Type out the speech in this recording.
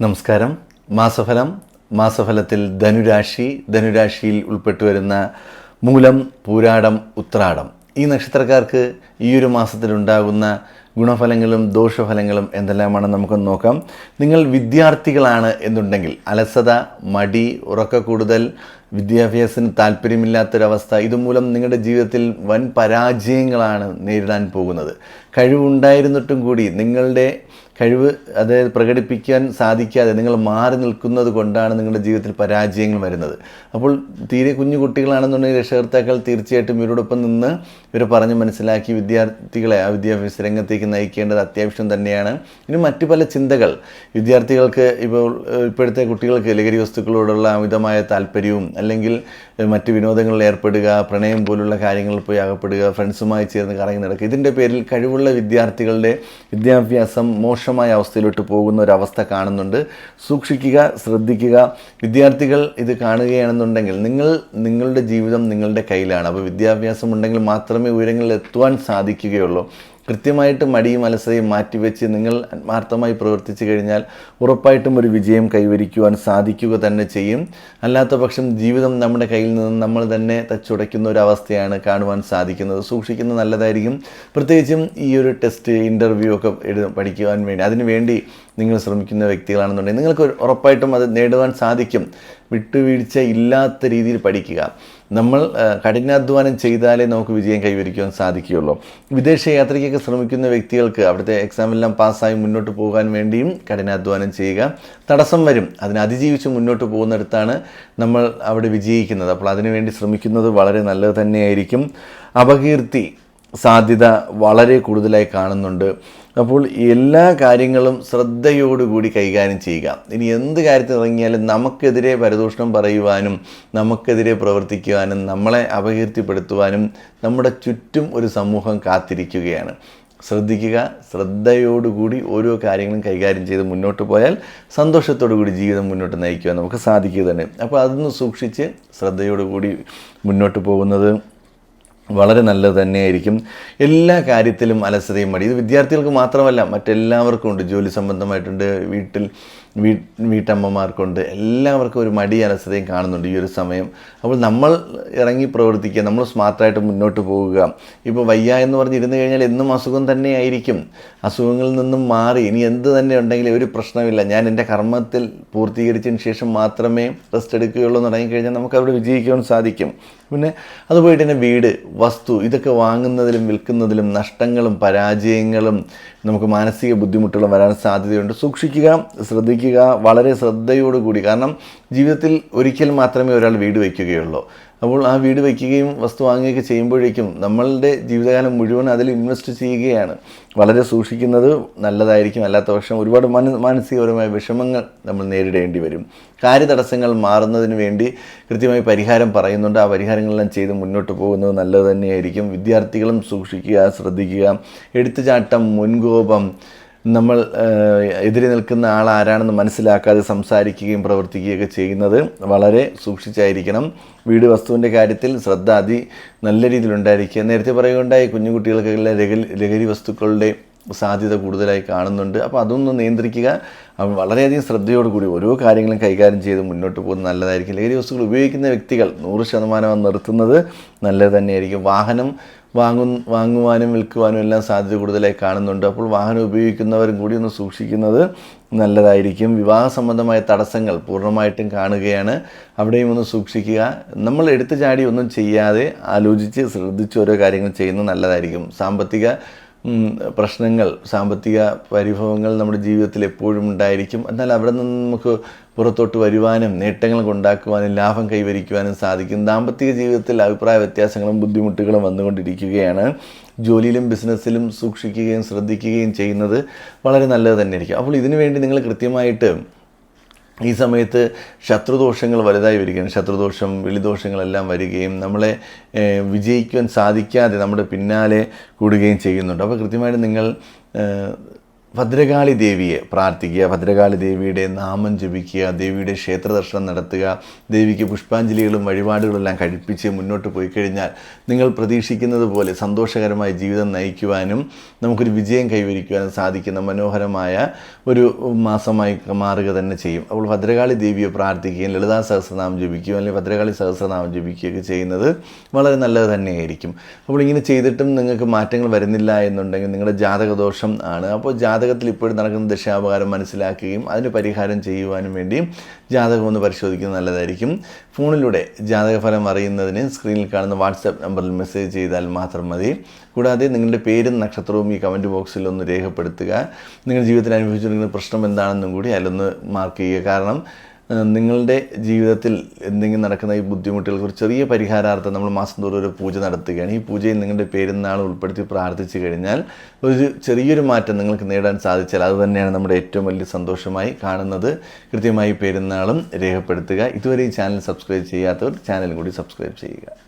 നമസ്കാരം. മാസഫലം. മാസഫലത്തിൽ ധനുരാശി. ധനുരാശിയിൽ ഉൾപ്പെട്ടു വരുന്ന മൂലം പൂരാടം ഉത്രാടം. ഈ നക്ഷത്രക്കാർക്ക് ഈ ഒരു മാസത്തിലുണ്ടാകുന്ന ഗുണഫലങ്ങളും ദോഷഫലങ്ങളും എന്തെല്ലാമാണെന്ന് നമുക്കൊന്ന് നോക്കാം. നിങ്ങൾ വിദ്യാർത്ഥികളാണ് എന്നുണ്ടെങ്കിൽ അലസത മടി ഉറക്ക കൂടുതൽ വിദ്യാഭ്യാസത്തിന് താല്പര്യമില്ലാത്തൊരവസ്ഥ ഇതുമൂലം നിങ്ങളുടെ ജീവിതത്തിൽ വൻ പരാജയങ്ങളാണ് നേരിടാൻ പോകുന്നത്. കഴിവുണ്ടായിരുന്നിട്ടും കൂടി നിങ്ങളുടെ കഴിവ് അത് പ്രകടിപ്പിക്കാൻ സാധിക്കാതെ നിങ്ങൾ മാറി നിൽക്കുന്നത് കൊണ്ടാണ് നിങ്ങളുടെ ജീവിതത്തിൽ പരാജയങ്ങൾ വരുന്നത്. അപ്പോൾ തീരെ കുഞ്ഞു കുട്ടികളാണെന്നുണ്ടെങ്കിൽ രക്ഷകർത്താക്കൾ തീർച്ചയായിട്ടും ഇവരോടൊപ്പം നിന്ന് ഇവരെ പറഞ്ഞ് മനസ്സിലാക്കി വിദ്യാർത്ഥികളെ ആ വിദ്യാഭ്യാസ രംഗത്തേക്ക് നയിക്കേണ്ടത് അത്യാവശ്യം തന്നെയാണ്. ഇനി മറ്റു പല ചിന്തകൾ. വിദ്യാർത്ഥികൾക്ക് ഇപ്പോൾ ഇപ്പോഴത്തെ കുട്ടികൾക്ക് ലഹരി വസ്തുക്കളോടുള്ള അമിതമായ താല്പര്യവും അല്ലെങ്കിൽ മറ്റ് വിനോദങ്ങളിൽ ഏർപ്പെടുക പ്രണയം പോലുള്ള കാര്യങ്ങളിൽ പോയി അകപ്പെടുക ഫ്രണ്ട്സുമായി ചേർന്ന് കറങ്ങി നടക്കുക. ഇതിന്റെ പേരിൽ കഴിവുള്ള വിദ്യാർത്ഥികളുടെ വിദ്യാഭ്യാസം മോശമായ അവസ്ഥയിലോട്ട് പോകുന്ന ഒരവസ്ഥ കാണുന്നുണ്ട്. സൂക്ഷിക്കുക ശ്രദ്ധിക്കുക. വിദ്യാർത്ഥികൾ ഇത് കാണുകയാണെന്നുണ്ടെങ്കിൽ നിങ്ങൾ നിങ്ങളുടെ ജീവിതം നിങ്ങളുടെ കയ്യിലാണ്. അപ്പോൾ വിദ്യാഭ്യാസം ഉണ്ടെങ്കിൽ മാത്രമേ ഉയരങ്ങളിൽ എത്തുവാൻ സാധിക്കുകയുള്ളൂ. കൃത്യമായിട്ട് മടിയും അലസതയും മാറ്റിവെച്ച് നിങ്ങൾ ആത്മാർത്ഥമായി പ്രവർത്തിച്ചു കഴിഞ്ഞാൽ ഉറപ്പായിട്ടും ഒരു വിജയം കൈവരിക്കുവാൻ സാധിക്കുക തന്നെ ചെയ്യും. അല്ലാത്ത പക്ഷം ജീവിതം നമ്മുടെ കയ്യിൽ നിന്ന് നമ്മൾ തന്നെ തച്ചുടയ്ക്കുന്ന ഒരു അവസ്ഥയാണ് കാണുവാൻ സാധിക്കുന്നത്. സൂക്ഷിക്കുന്നത് നല്ലതായിരിക്കും. പ്രത്യേകിച്ചും ഈ ഒരു ടെസ്റ്റ് ഇന്റർവ്യൂ ഒക്കെ എഴുത പഠിക്കുവാൻ വേണ്ടി. അതിനുവേണ്ടി നിങ്ങൾ ശ്രമിക്കുന്ന വ്യക്തികളാണെന്നുണ്ടെങ്കിൽ നിങ്ങൾക്ക് ഉറപ്പായിട്ടും അത് നേടുവാൻ സാധിക്കും. വിട്ടുവീഴ്ച ഇല്ലാത്ത രീതിയിൽ പഠിക്കുക. നമ്മൾ കഠിനാധ്വാനം ചെയ്താലേ നമുക്ക് വിജയം കൈവരിക്കുവാൻ സാധിക്കുകയുള്ളൂ. വിദേശ യാത്രയ്ക്കൊക്കെ ശ്രമിക്കുന്ന വ്യക്തികൾക്ക് അവിടുത്തെ എക്സാമെല്ലാം പാസ്സായി മുന്നോട്ട് പോകാൻ വേണ്ടിയും കഠിനാധ്വാനം ചെയ്യുക. തടസ്സം വരും. അതിനെ അതിജീവിച്ച് മുന്നോട്ട് പോകുന്നിടത്താണ് നമ്മൾ അവിടെ വിജയിക്കുന്നത്. അപ്പോൾ അതിനുവേണ്ടി ശ്രമിക്കുന്നത് വളരെ നല്ലത് തന്നെയായിരിക്കും. അപകീർത്തി സാധ്യത വളരെ കൂടുതലായി കാണുന്നുണ്ട്. അപ്പോൾ എല്ലാ കാര്യങ്ങളും ശ്രദ്ധയോടുകൂടി കൈകാര്യം ചെയ്യുക. ഇനി എന്ത് കാര്യത്തിൽ ഇറങ്ങിയാലും നമുക്കെതിരെ പരദൂഷണം പറയുവാനും നമുക്കെതിരെ പ്രവർത്തിക്കുവാനും നമ്മളെ അപകീർത്തിപ്പെടുത്തുവാനും നമ്മുടെ ചുറ്റും ഒരു സമൂഹം കാത്തിരിക്കുകയാണ്. ശ്രദ്ധിക്കുക ശ്രദ്ധയോടുകൂടി ഓരോ കാര്യങ്ങളും കൈകാര്യം ചെയ്ത് മുന്നോട്ട് പോയാൽ കൂടി ജീവിതം മുന്നോട്ട് നയിക്കുവാൻ നമുക്ക് സാധിക്കുക തന്നെ. അപ്പോൾ അതൊന്ന് സൂക്ഷിച്ച് ശ്രദ്ധയോടുകൂടി മുന്നോട്ട് പോകുന്നത് വളരെ നല്ലത് തന്നെയായിരിക്കും. എല്ലാ കാര്യത്തിലും അലസതയും മടി. ഇത് വിദ്യാർത്ഥികൾക്ക് മാത്രമല്ല മറ്റെല്ലാവർക്കും ഉണ്ട്. ജോലി സംബന്ധമായിട്ടുണ്ട് വീട്ടിൽ വീ വീട്ടമ്മമാർക്കുണ്ട് എല്ലാവർക്കും ഒരു മടി അലസതയും കാണുന്നുണ്ട് ഈ ഒരു സമയം. അപ്പോൾ നമ്മൾ ഇറങ്ങി പ്രവർത്തിക്കുക നമ്മൾ സ്മാർട്ടായിട്ട് മുന്നോട്ട് പോവുക ഇപ്പോൾ വയ്യ എന്ന് പറഞ്ഞിരുന്നു കഴിഞ്ഞാൽ എന്നും അസുഖം തന്നെയായിരിക്കും അസുഖങ്ങളിൽ നിന്നും മാറി ഇനി എന്ത് തന്നെ ഉണ്ടെങ്കിലും ഒരു പ്രശ്നമില്ല ഞാൻ എന്റെ കർമ്മത്തിൽ പൂർത്തീകരിച്ചതിന് ശേഷം മാത്രമേ റെസ്റ്റ് എടുക്കുകയുള്ളൂ എന്ന് തുടങ്ങിക്കഴിഞ്ഞാൽ നമുക്ക് അവിടെ വിജയിക്കാൻ സാധിക്കും. പിന്നെ അതുപോയിട്ട് തന്നെ വീട് വസ്തു ഇതൊക്കെ വാങ്ങുന്നതിലും വിൽക്കുന്നതിലും നഷ്ടങ്ങളും പരാജയങ്ങളും നമുക്ക് മാനസിക ബുദ്ധിമുട്ടുകൾ വരാൻ സാധ്യതയുണ്ട്. സൂക്ഷിക്കുക ശ്രദ്ധിക്കുക വളരെ ശ്രദ്ധയോടുകൂടി. കാരണം ജീവിതത്തിൽ ഒരിക്കൽ മാത്രമേ ഒരാൾ വീട് വയ്ക്കുകയുള്ളൂ. അപ്പോൾ ആ വീട് വയ്ക്കുകയും വസ്തു വാങ്ങുകയൊക്കെ ചെയ്യുമ്പോഴേക്കും നമ്മളുടെ ജീവിതകാലം മുഴുവൻ അതിൽ ഇൻവെസ്റ്റ് ചെയ്യുകയാണ്. വളരെ സൂക്ഷിക്കുന്നത് നല്ലതായിരിക്കും. അല്ലാത്ത പക്ഷം ഒരുപാട് മന മാനസികപരമായ വിഷമങ്ങൾ നമ്മൾ നേരിടേണ്ടി വരും. കാര്യതടസ്സങ്ങൾ മാറുന്നതിന് വേണ്ടി കൃത്യമായി പരിഹാരം പറയുന്നുണ്ട്. ആ പരിഹാരങ്ങളെല്ലാം ചെയ്ത് മുന്നോട്ട് പോകുന്നത് നല്ലത് തന്നെയായിരിക്കും. വിദ്യാർത്ഥികളും സൂക്ഷിക്കുക ശ്രദ്ധിക്കുക. എടുത്തുചാട്ടം മുൻകോപം നമ്മൾ എതിരെ നിൽക്കുന്ന ആൾ ആരാണെന്ന് മനസ്സിലാക്കാതെ സംസാരിക്കുകയും പ്രവർത്തിക്കുകയൊക്കെ ചെയ്യുന്നത് വളരെ സൂക്ഷിച്ചായിരിക്കണം. വീട് വസ്തുവിന്റെ കാര്യത്തിൽ ശ്രദ്ധ അതി നല്ല രീതിയിലുണ്ടായിരിക്കുക. നേരത്തെ പറയുകയുണ്ടായി കുഞ്ഞു കുട്ടികൾക്കെല്ലാം ലഹരി ലഹരി വസ്തുക്കളുടെ സാധ്യത കൂടുതലായി കാണുന്നുണ്ട്. അപ്പോൾ അതൊന്ന് നിയന്ത്രിക്കുക. വളരെയധികം ശ്രദ്ധയോടുകൂടി ഓരോ കാര്യങ്ങളും കൈകാര്യം ചെയ്ത് മുന്നോട്ട് പോകുന്നത് നല്ലതായിരിക്കും. ലഹരി വസ്തുക്കൾ ഉപയോഗിക്കുന്ന വ്യക്തികൾ നൂറ് ശതമാനം നിർത്തുന്നത്. നല്ലത് തന്നെയായിരിക്കും. വാഹനം വാങ്ങു വാങ്ങുവാനും വിൽക്കുവാനും എല്ലാം സാധ്യത കൂടുതലായി കാണുന്നുണ്ട്. അപ്പോൾ വാഹനം ഉപയോഗിക്കുന്നവരും കൂടി ഒന്ന് സൂക്ഷിക്കുന്നത് നല്ലതായിരിക്കും. വിവാഹ സംബന്ധമായ തടസ്സങ്ങൾ പൂർണമായിട്ടും കാണുകയാണ്. അവിടെയും ഒന്ന് സൂക്ഷിക്കുക. നമ്മൾ എടുത്തു ചാടി ഒന്നും ചെയ്യാതെ ആലോചിച്ച് ശ്രദ്ധിച്ച് ഓരോ കാര്യങ്ങൾ ചെയ്യുന്നത് നല്ലതായിരിക്കും. സാമ്പത്തിക പ്രശ്നങ്ങൾ സാമ്പത്തിക പരിഭവങ്ങൾ നമ്മുടെ ജീവിതത്തിൽ എപ്പോഴും ഉണ്ടായിരിക്കും. എന്നാൽ അവിടെ നിന്ന് നമുക്ക് പുറത്തോട്ട് വരുവാനും നേട്ടങ്ങൾ കൊണ്ടാക്കുവാനും ലാഭം കൈവരിക്കുവാനും സാധിക്കും. ദാമ്പത്തിക ജീവിതത്തിൽ അഭിപ്രായ വ്യത്യാസങ്ങളും ബുദ്ധിമുട്ടുകളും വന്നുകൊണ്ടിരിക്കുകയാണ്. ജോലിയിലും ബിസിനസ്സിലും സൂക്ഷിക്കുകയും ശ്രദ്ധിക്കുകയും ചെയ്യുന്നത് വളരെ നല്ലത് തന്നെയായിരിക്കും. അപ്പോൾ ഇതിനു വേണ്ടി നിങ്ങൾ കൃത്യമായിട്ട് ഈ സമയത്ത് ശത്രുദോഷങ്ങൾ വലുതായി വരികയാണ്. ശത്രുദോഷം വെളിദോഷങ്ങളെല്ലാം വരികയും നമ്മളെ വിജയിക്കുവാൻ സാധിക്കാതെ നമ്മുടെ പിന്നാലെ കൂടുകയും ചെയ്യുന്നുണ്ട്. അപ്പോൾ കൃത്യമായിട്ട് നിങ്ങൾ ഭദ്രകാളി ദേവിയെ പ്രാർത്ഥിക്കുക ഭദ്രകാളി ദേവിയുടെ നാമം ജപിക്കുക ദേവിയുടെ ക്ഷേത്ര ദർശനം നടത്തുക ദേവിക്ക് പുഷ്പാഞ്ജലികളും വഴിപാടുകളും എല്ലാം കഴിപ്പിച്ച് മുന്നോട്ട് പോയി കഴിഞ്ഞാൽ നിങ്ങൾ പ്രതീക്ഷിക്കുന്നത് പോലെ സന്തോഷകരമായ ജീവിതം നയിക്കുവാനും നമുക്കൊരു വിജയം കൈവരിക്കുവാനും സാധിക്കുന്ന മനോഹരമായ ഒരു മാസമായി മാറുക തന്നെ ചെയ്യും. അപ്പോൾ ഭദ്രകാളി ദേവിയെ പ്രാർത്ഥിക്കുകയും ലളിതാ സഹസ്രനാമം ജപിക്കുകയും അല്ലെങ്കിൽ ഭദ്രകാളി സഹസ്രനാമം ജപിക്കുകയൊക്കെ ചെയ്യുന്നത് വളരെ നല്ലത് തന്നെയായിരിക്കും. അപ്പോൾ ഇങ്ങനെ ചെയ്തിട്ടും നിങ്ങൾക്ക് മാറ്റങ്ങൾ വരുന്നില്ല എന്നുണ്ടെങ്കിൽ നിങ്ങളുടെ ജാതകദോഷം ആണ്. അപ്പോൾ ജാതകത്തിൽ ഇപ്പോഴും നടക്കുന്ന ദശാപകാരം മനസ്സിലാക്കുകയും അതിന് പരിഹാരം ചെയ്യുവാനും വേണ്ടിയും ജാതകം ഒന്ന് പരിശോധിക്കുന്നത് നല്ലതായിരിക്കും. ഫോണിലൂടെ ജാതകഫലം അറിയുന്നതിന് സ്ക്രീനിൽ കാണുന്ന വാട്സാപ്പ് നമ്പറിൽ മെസ്സേജ് ചെയ്താൽ മാത്രം മതി. കൂടാതെ നിങ്ങളുടെ പേരും നക്ഷത്രവും ഈ കമന്റ് ബോക്സിൽ ഒന്ന് രേഖപ്പെടുത്തുക. നിങ്ങളുടെ ജീവിതത്തിൽ അനുഭവിച്ചിരിക്കുന്ന പ്രശ്നം എന്താണെന്നും കൂടി അതിലൊന്ന് മാർക്ക് ചെയ്യുക. കാരണം നിങ്ങളുടെ ജീവിതത്തിൽ എന്തെങ്കിലും നടക്കുന്ന ഈ ബുദ്ധിമുട്ടുകൾക്ക് ഒരു ചെറിയ പരിഹാരാർത്ഥം നമ്മൾ മാസം തോറും ഒരു പൂജ നടത്തുകയാണ്. ഈ പൂജയിൽ നിങ്ങളുടെ പേരുന്നാൾ ഉൾപ്പെടുത്തി പ്രാർത്ഥിച്ചു കഴിഞ്ഞാൽ ഒരു ചെറിയൊരു മാറ്റം നിങ്ങൾക്ക് നേടാൻ സാധിച്ചാൽ അത് തന്നെയാണ് നമ്മുടെ ഏറ്റവും വലിയ സന്തോഷമായി കാണുന്നത്. കൃത്യമായി പെരുന്നാളും രേഖപ്പെടുത്തുക. ഇതുവരെ ഈ ചാനൽ സബ്സ്ക്രൈബ് ചെയ്യാത്തവർ ചാനൽ കൂടി സബ്സ്ക്രൈബ് ചെയ്യുക.